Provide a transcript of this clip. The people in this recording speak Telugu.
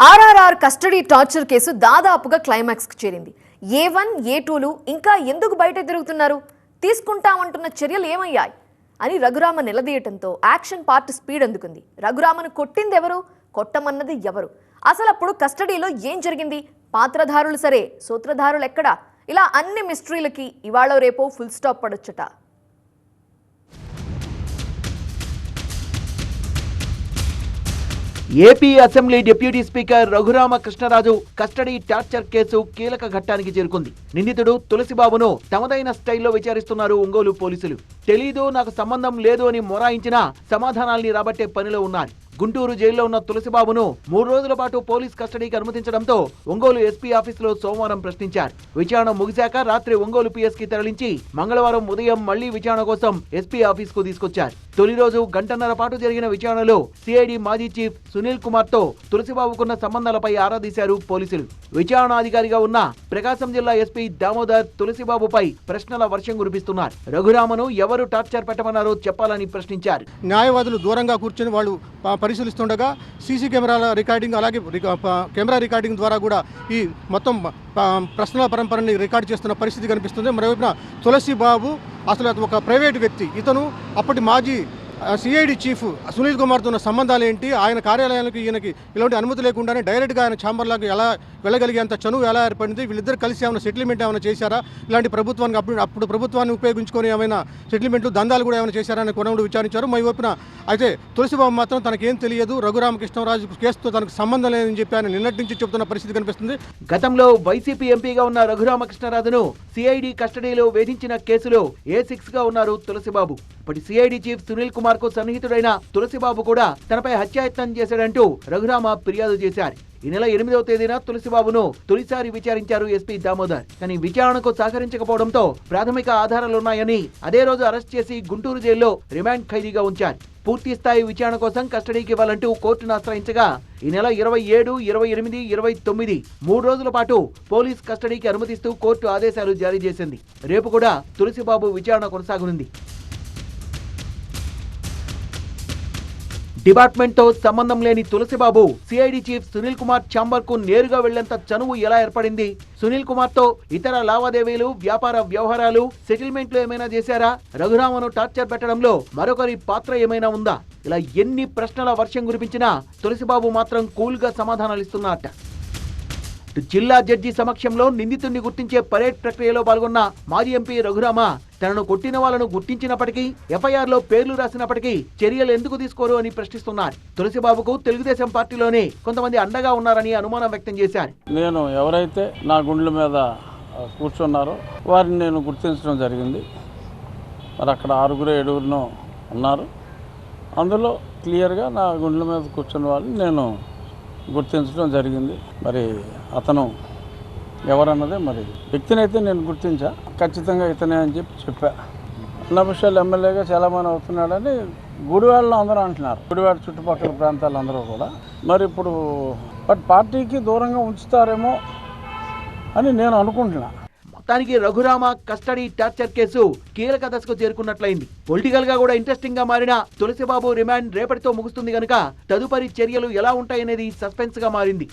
ఆర్ఆర్ఆర్ కస్టడీ టార్చర్ కేసు దాదాపుగా క్లైమాక్స్కి చేరింది. ఏ వన్ ఏ టూలు ఇంకా ఎందుకు బయట తిరుగుతున్నారు? తీసుకుంటామంటున్న చర్యలు ఏమయ్యాయి? అని రఘురామ నిలదీయటంతో యాక్షన్ పార్ట్ స్పీడ్ అందుకుంది. రఘురామను కొట్టింది ఎవరు కొట్టమన్నది ఎవరు? అసలు అప్పుడు కస్టడీలో ఏం జరిగింది? పాత్రధారులు సరే సూత్రధారులు ఎక్కడా? ఇలా అన్ని మిస్టరీలకి ఇవాళ రేపో full stop పడొచ్చట. AP assembly deputy speaker Raghurama Krishnaraju custody torture case కీలక ఘట్టానికి చేరుకుంది. నిందితుడు తులసిబాబును తమదైన స్టైల్లో విచారిస్తున్నారు ఒంగోలు పోలీసులు. తెలీదు నాకు సంబంధం లేదు అని మొరాయించినా సమాధానాల్ని రాబట్టే పనిలో ఉన్నారు గుంటూరు జైల్లో ఉన్న తులసిబాబును మూడు రోజుల పాటు పోలీస్ కస్టడీకి అనుమతించడంతో ఒంగోలు ఎస్పీ ఆఫీసులో సోమవారం ప్రశ్నించారు. విచారణ ముగిశాక రాత్రి ఒంగోలు పీఎస్కి తరలించి మంగళవారం ఉదయం మళ్ళీ విచారణ కోసం ఎస్పీ ఆఫీసుకు తీసుకొచ్చారు. తొలి రోజు గంటన్నర పాటు జరిగిన విచారణలో సిఐడి మాజీ చీఫ్ సునీల్ కుమార్తో తులసిబాబుకున్న సంబంధాలపై ఆరా తీశారు పోలీసులు. విచారణాధికారిగా ఉన్న ప్రకాశం జిల్లా ఎస్పీ దామోదర్ తులసిబాబుపై ప్రశ్నల వర్షం కురిపిస్తున్నారు. రఘురామను ఎవరు టార్చర్ పెట్టమన్నారో చెప్పాలని ప్రశ్నించారు. న్యాయవాదులు దూరంగా కూర్చొని వాళ్ళు పరిశీలిస్తుండగా సీసీ కెమెరాల రికార్డింగ్ అలాగే కెమెరా రికార్డింగ్ ద్వారా కూడా ఈ మొత్తం ప్రశ్నల పరంపరని రికార్డు చేస్తున్న పరిస్థితి కనిపిస్తుంది. మరోవైపున తులసి బాబు అసలు ఒక ప్రైవేట్ వ్యక్తి. ఇతను అప్పటి మాజీ సిఐడి చీఫ్ సునీల్ కుమార్తో ఉన్న సంబంధాలు ఏంటి? ఆయన కార్యాలయానికి ఈయనకి ఇలాంటి అనుమతి లేకుండానే డైరెక్ట్గా ఆయన ఛాంబర్లకు ఎలా వెళ్ళగలిగేంత చనువు ఎలా ఏర్పడింది? వీళ్ళిద్దరు కలిసి ఏమైనా సెటిల్మెంట్ ఏమైనా చేశారా? ఇలాంటి ప్రభుత్వానికి అప్పుడు అప్పుడు ప్రభుత్వాన్ని ఉపయోగించుకొని ఏమైనా సెటిల్మెంట్లు దందాలు కూడా ఏమైనా చేశారా అని కొనవుడు విచారించారు. మై వైపున అయితే తులసిబాబు మాత్రం తనకేం తెలియదు. రఘురామకృష్ణరాజు కేసుతో తనకు సంబంధం లేదని చెప్పి ఆయన నిన్నటి నుంచి చెబుతున్న పరిస్థితి కనిపిస్తుంది. గతంలో వైసీపీ ఎంపీగా ఉన్న రఘురామకృష్ణరాజును సిఐడి కస్టడీలో వేధించిన కేసులో ఏ సిక్స్గా ఉన్నారు తులసిబాబు ఇప్పటి సిఐడి చీఫ్ సునీల్ కుమార్ రఘురామార్కు సన్నిహితుడైన తులసిబాబు కూడా తనపై హత్యాయత్నం చేశాడంటూ రఘురామ ఫిర్యాదు చేశారు. ఈ నెల ఎనిమిదవ తేదీన తులసిబాబును తొలిసారి విచారించారు ఎస్పీ దామోదర్. కానీ విచారణకు సహకరించకపోవడంతో ప్రాథమిక ఆధారాలున్నాయని అదే రోజు అరెస్ట్ చేసి గుంటూరు జైల్లో రిమాండ్ ఖైదీగా ఉంచారు. పూర్తి స్థాయి విచారణ కోసం కస్టడీకి ఇవ్వాలంటూ కోర్టును ఆశ్రయించగా ఈ నెల ఇరవై ఏడు ఇరవై ఎనిమిది ఇరవై తొమ్మిది మూడు రోజుల పాటు పోలీస్ కస్టడీకి అనుమతిస్తూ కోర్టు ఆదేశాలు జారీ చేసింది. రేపు కూడా తులసిబాబు విచారణ కొనసాగనుంది. డిపార్ట్మెంట్తో సంబంధం లేని తులసిబాబు సిఐడి చీఫ్ సునీల్ కుమార్ ఛాంబర్కు నేరుగా వెళ్ళేంత చనువు ఎలా ఏర్పడింది? సునీల్ కుమార్తో ఇతర లావాదేవీలు వ్యాపార వ్యవహారాలు సెటిల్మెంట్లు ఏమైనా చేశారా? రఘురామను టార్చర్ పెట్టడంలో మరొకరి పాత్ర ఏమైనా ఉందా? ఇలా ఎన్ని ప్రశ్నల వర్షం కురిపించినా తులసిబాబు మాత్రం కూల్గా సమాధానాలు ఇస్తున్నారట. జిల్లా జడ్జి సమక్షంలో నిందితుడిని గుర్తించే పరేడ్ ప్రక్రియలో పాల్గొన్న మాజీ ఎంపీ రఘురామ తనను కొట్టిన వాళ్ళను గుర్తించినప్పటికీ ఎఫ్ఐఆర్లో పేర్లు రాసినప్పటికీ చర్యలు ఎందుకు తీసుకోరు అని ప్రశ్నిస్తున్నారు. తులసిబాబుకు తెలుగుదేశం పార్టీలోనే కొంతమంది అండగా ఉన్నారని అనుమానం వ్యక్తం చేశారు. నేను ఎవరైతే నా గుండెల మీద కూర్చున్నారో వారిని నేను గుర్తించడం జరిగింది. మరి అక్కడ ఆరుగురు ఏడుగురును ఉన్నారు. అందులో క్లియర్గా నా గుండెల మీద కూర్చున్న వాళ్ళని నేను గుర్తించడం జరిగింది. మరి అతను ఎవరన్నదే మరి వ్యక్తిని అయితే నేను గుర్తించా. ఖచ్చితంగా ఇతనే అని చెప్పి చెప్పా. అన్నవిషయాలు ఎమ్మెల్యేగా చాలామంది అవుతున్నాడని గుడివాడలో అందరూ అంటున్నారు. గుడివాడ చుట్టుపక్కల ప్రాంతాలు అందరూ కూడా. మరి ఇప్పుడు బట్ పార్టీకి దూరంగా ఉంచుతారేమో అని నేను అనుకుంటున్నాను మొత్తానికి రఘురామ కస్టడీ టార్చర్ కేసు కీలక దశకు చేరుకున్నట్లయింది. పొలిటికల్గా కూడా ఇంట్రెస్టింగ్గా మారిన తులసిబాబు రిమాండ్ రేపటితో ముగుస్తుంది కనుక తదుపరి చర్యలు ఎలా ఉంటాయనేది సస్పెన్స్గా మారింది.